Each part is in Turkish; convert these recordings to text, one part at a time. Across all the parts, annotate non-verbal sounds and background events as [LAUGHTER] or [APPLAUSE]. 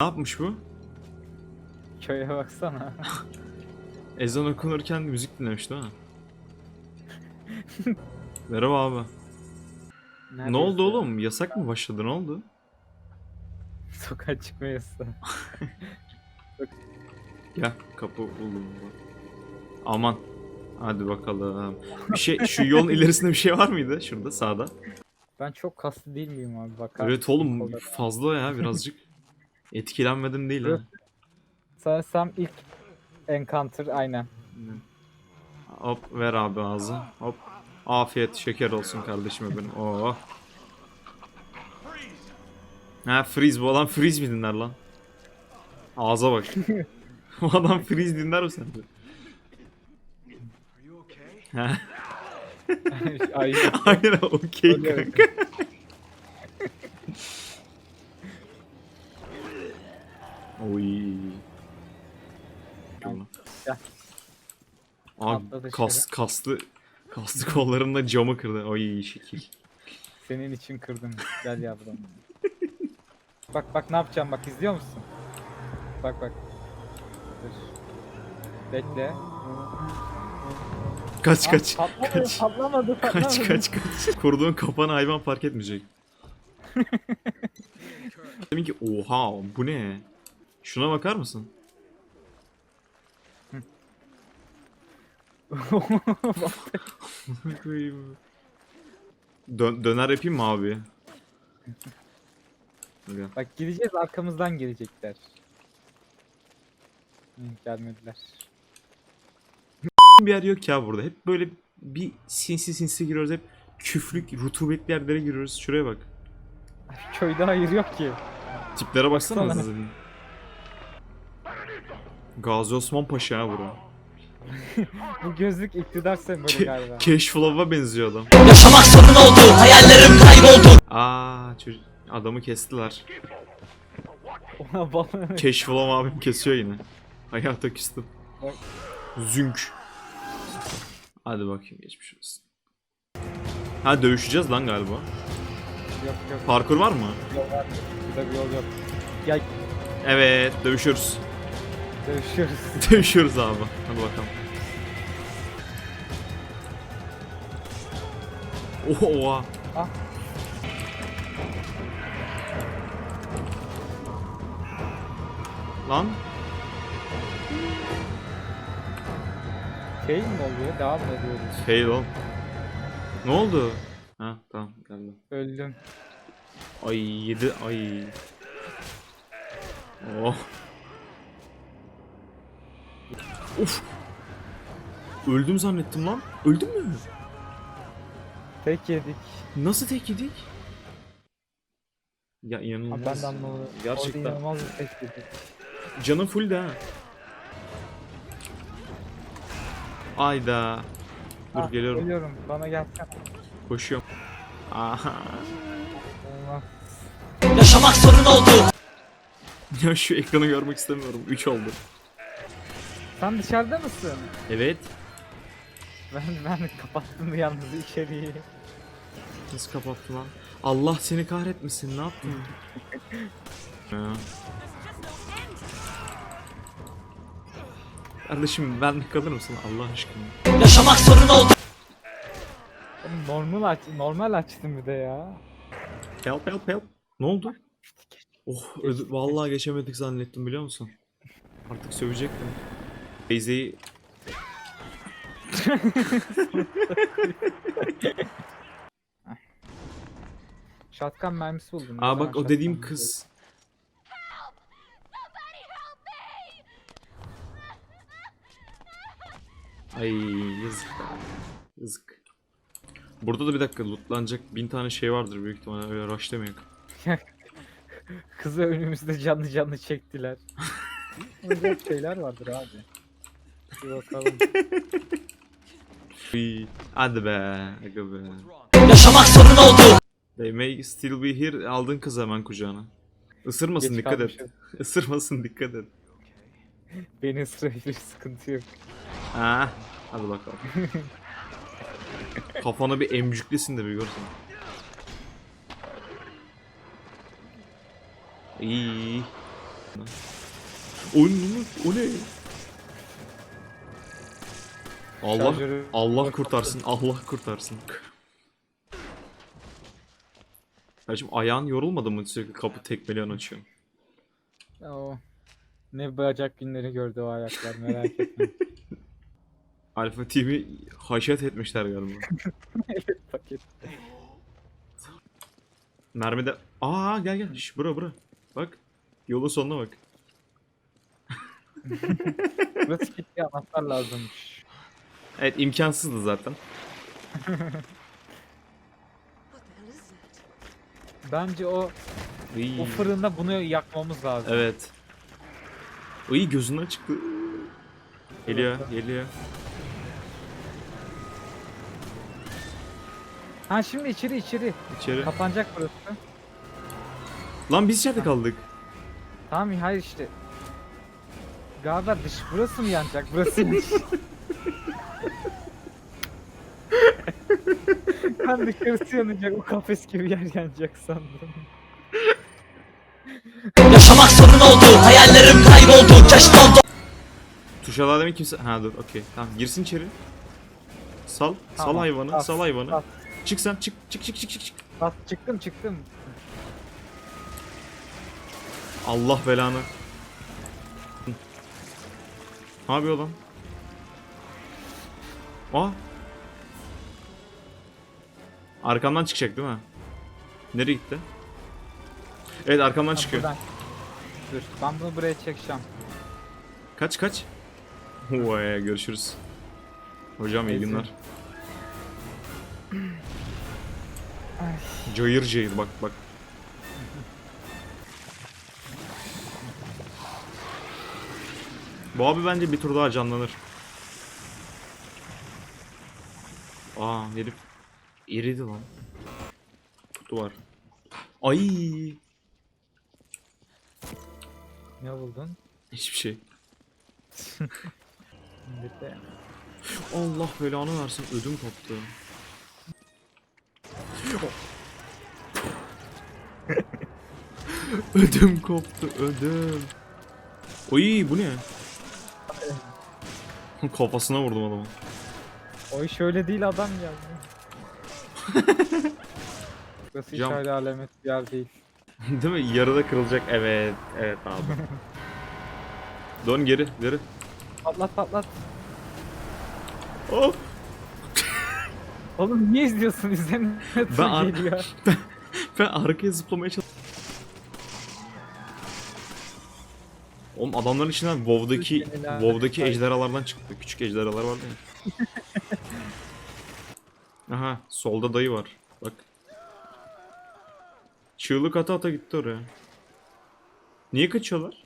Ne yapmış bu? Köye baksana. [LAUGHS] Ezan okunurken müzik dinlemiş değil mi? [LAUGHS] Merhaba abi. Ne oldu oğlum? Yasak mı başladı? Ne oldu? Sokağa çıkma yasağı. [LAUGHS] Gel kapı buldum. Aman. Hadi bakalım. Bir şey şu yolun ilerisinde bir şey var mıydı şurada sağda? Ben çok kaslı değil miyim abi bakar Evet oğlum fazla ya birazcık. Etkilenmedim değil ha. Sanırsam ilk encounter aynen. Hop ver abi ağzı. Hop. Afiyet şeker olsun kardeşime benim. Oo. Ha freeze bu adam freeze mi dinler lan? Ağza bak. [LAUGHS] bu adam freeze dinler mi sence? Ha, Ay, Aynen okey kanka. Oy. Gel. Abi Atladı kas, kaslı kaslı kollarımla camı kırdı. Oy şekil. senin için kırdım. Gel yavrum. bak bak ne yapacağım bak izliyor musun? Bak bak. Dur. Bekle. Kaç kaç. patlamadı, kaç. patlamadı, patlamadı. Kaç kaç kaç. Kurduğun kapanı hayvan fark etmeyecek. [LAUGHS] Demin ki oha bu ne? Şuna bakar mısın? [LAUGHS] Dön döner yapayım mı abi? Gel. bak gideceğiz arkamızdan gelecekler. Hı, gelmediler. [LAUGHS] Bir yer yok ya burada. Hep böyle bir sinsi sinsi giriyoruz. Hep küflük, rutubetli yerlere giriyoruz. Şuraya bak. Köyde hayır yok ki. Tiplere baksana Baksana. hızlı. Gazi Osman Paşa ha bura. [LAUGHS] Bu gözlük iktidar sembolü galiba. Ke- Cashflow'a benziyor adam. Yaşamak sorun oldu, hayallerim kayboldu. Aa çocuk adamı kestiler. Ona [LAUGHS] abim kesiyor yine. Hayata küstüm. Bak. Zünk. Hadi bakayım geçmiş olsun. Ha dövüşeceğiz lan galiba. yok yok. Parkur var mı? Yol var. Bir yol yok. Gel Evet dövüşüyoruz. Dövüşüyoruz. [LAUGHS] [LAUGHS] dövüşüyoruz abi. Hadi bakalım. Oha oha. Ah. Lan Şey mi oluyor? Devam mı ediyoruz? Hey oğlum. Ne oldu? Ha tamam geldi. Öldüm. Ay yedi ay. Oh. Of. Öldüm zannettim lan. Öldün mü? Tek yedik. Nasıl tek yedik? Ya Ha, inanılmaz. ben de anlamadım. Orada Gerçekten. inanılmaz bir tek yedik. Canım full de ha. Ayda. Dur Ah, geliyorum. Geliyorum. Bana gelsene. Koşuyorum. Aha. Olmaz. Yaşamak sorun oldu. Ya şu ekranı görmek istemiyorum. 3 oldu. Sen dışarıda mısın? Evet. Ben ben kapattım yalnız içeriği. Nasıl kapattı lan? Allah seni kahretmesin. Ne yaptın? [LAUGHS] ya. Kardeşim ben kalır mısın Allah aşkına? Yaşamak sorun oldu. Oğlum Normal aç normal açtım bir de ya. Help help help. Ne oldu? Oh ödü- vallahi geçemedik zannettim biliyor musun? Artık sövecektim. Beyze'yi Shotgun mermisi buldum. Aa bak o dediğim kız. Ay yazık. Yazık. Burada da bir dakika lootlanacak bin tane şey vardır büyük ihtimalle öyle rush demeyin. buldum? [LAUGHS] Kızı önümüzde canlı canlı çektiler. [LAUGHS] Öyle şeyler vardır abi. Bir bakalım. [LAUGHS] Uy, Hadi be. Aga be. Yaşamak sorun oldu. They may still be here. Aldın kızı hemen kucağına. Isırmasın Geç dikkat et. kalmışım. [LAUGHS] Isırmasın dikkat et. Beni ısırabilir sıkıntı yok. Ha, hadi bakalım. Kafana bir emcüklesin de bir görsen. İyi. Oyun o ne? Allah Şarjörü- Allah kurtarsın. Allah kurtarsın. Kardeşim ayağın yorulmadı mı sürekli kapı tekmeleyen açıyor? Ya o ne bacak günleri gördü o ayaklar merak etme. [LAUGHS] Alfa TV haşet etmişler galiba. [LAUGHS] paket. Mermi de... Aa gel gel. Şş, bura bura. Bak. Yolun sonuna bak. [LAUGHS] Burası gitti anahtar lazımmış. Evet imkansızdı zaten. Bence o İyi. o fırında bunu yakmamız lazım. Evet. İyi gözünden çıktı. Geliyor geliyor. Ha şimdi içeri içeri. İçeri. Kapanacak burası. Lan biz içeride kaldık. Tamam hayır işte. Galiba dış burası mı yanacak? Burası mı? [LAUGHS] ben dışarısı yanacak. O kafes gibi yer yanacak sandım. Yaşamak sorun oldu Hayallerim kayboldu Keşke oldu Tuşalar demek kimse... Ha dur okey. Tamam girsin içeri. Sal. sal Tamam, hayvanı. bas, sal hayvanı. bas. Çık sen çık çık çık çık çık. çık. Bak çıktım çıktım. Allah belanı. Hı. Ne yapıyor lan? Aa. Arkamdan çıkacak değil mi? Nereye gitti? Evet arkamdan Ha, çıkıyor. buradan. Dur ben bunu buraya çekeceğim. Kaç kaç? Vay görüşürüz. Hocam iyi Neyse. günler. Ay. Cayır cayır bak bak. Bu abi bence bir tur daha canlanır. Aa herif eridi lan. Duvar. Ay Ne buldun? hiçbir şey. De- Allah belanı versin ödüm koptu. [LAUGHS] ödüm koptu ödüm. Oy bu ne? Kafasına vurdum adamı. O iş öyle değil adam geldi. [LAUGHS] Burası hiç Cam. öyle alamet bir yer değil. [LAUGHS] Değil mi? Yarıda kırılacak. Evet. Evet abi. [LAUGHS] Dön geri geri. Patlat patlat. Oh. Oğlum niye izliyorsun izleme Ben ar- geliyor. Ben arkaya zıplamaya çalıştım. Oğlum adamların içinden WoW'daki lanet WoW'daki ejderhalardan çıktı. Küçük ejderhalar vardı ya. Aha, solda dayı var. Bak. Çığlık ata ata gitti oraya. Niye kaçıyorlar?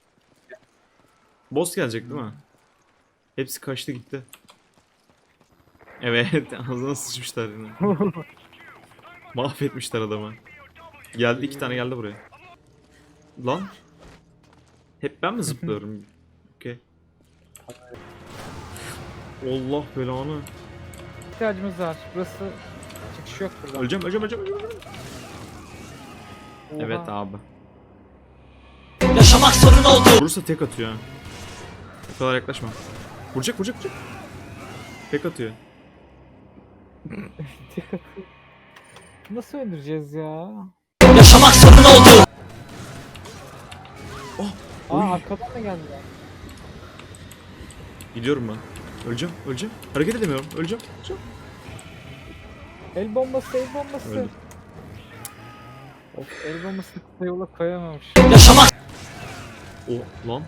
Boss gelecek değil mi? Hepsi kaçtı gitti. Evet, [LAUGHS] ağzına sıçmışlar yine. [LAUGHS] Mahvetmişler adamı. Geldi iki tane geldi buraya. Lan. Hep ben mi zıplıyorum? Okey. Allah belanı. İhtiyacımız var. Burası çıkış yok buradan. Öleceğim, öleceğim, öleceğim. öleceğim. Oha. Evet abi. Yaşamak sorun oldu Vurursa tek atıyor ha. O kadar yaklaşma. Vuracak, vuracak, vuracak. [LAUGHS] Tek atıyor. Nasıl öldüreceğiz ya? Yaşamak sorun oldu Aa arkadan da geldi. Gidiyorum ben. Öleceğim, öleceğim. Hareket edemiyorum. Öleceğim, öleceğim. El bombası el bombası. Öldüm. Of el bombasını kısa yola koyamamış. Yaşamak O lan.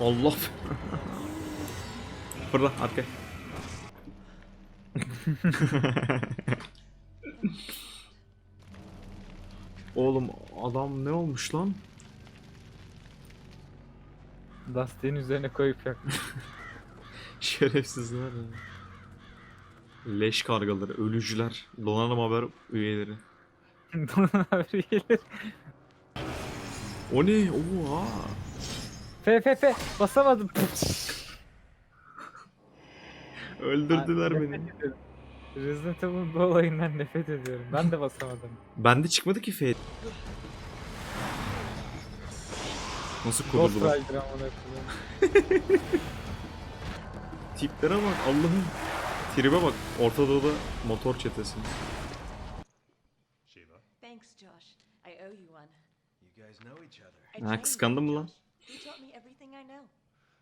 Allah. [LAUGHS] Fırla arka. [LAUGHS] Oğlum adam ne olmuş lan? Lastiğin üzerine koyup yakmış. [LAUGHS] Şerefsizler ya. Leş kargaları, ölücüler, donanım haber üyeleri. [LAUGHS] Donun haberi gelir. O ne? Oha. F F F basamadım. Öldürdüler beni. ederim. Resident Evil'ın bu olayından nefret ediyorum. Ben de basamadım. Bende çıkmadı ki Fate. Nasıl Ghost kuruldu. Rider amına koyayım. [LAUGHS] Tiplere bak Allah'ım. Tribe bak. Orta Doğu'da motor çetesi. Thanks, Josh. I owe you one. You guys know each other. I Ha, kıskandın mı lan?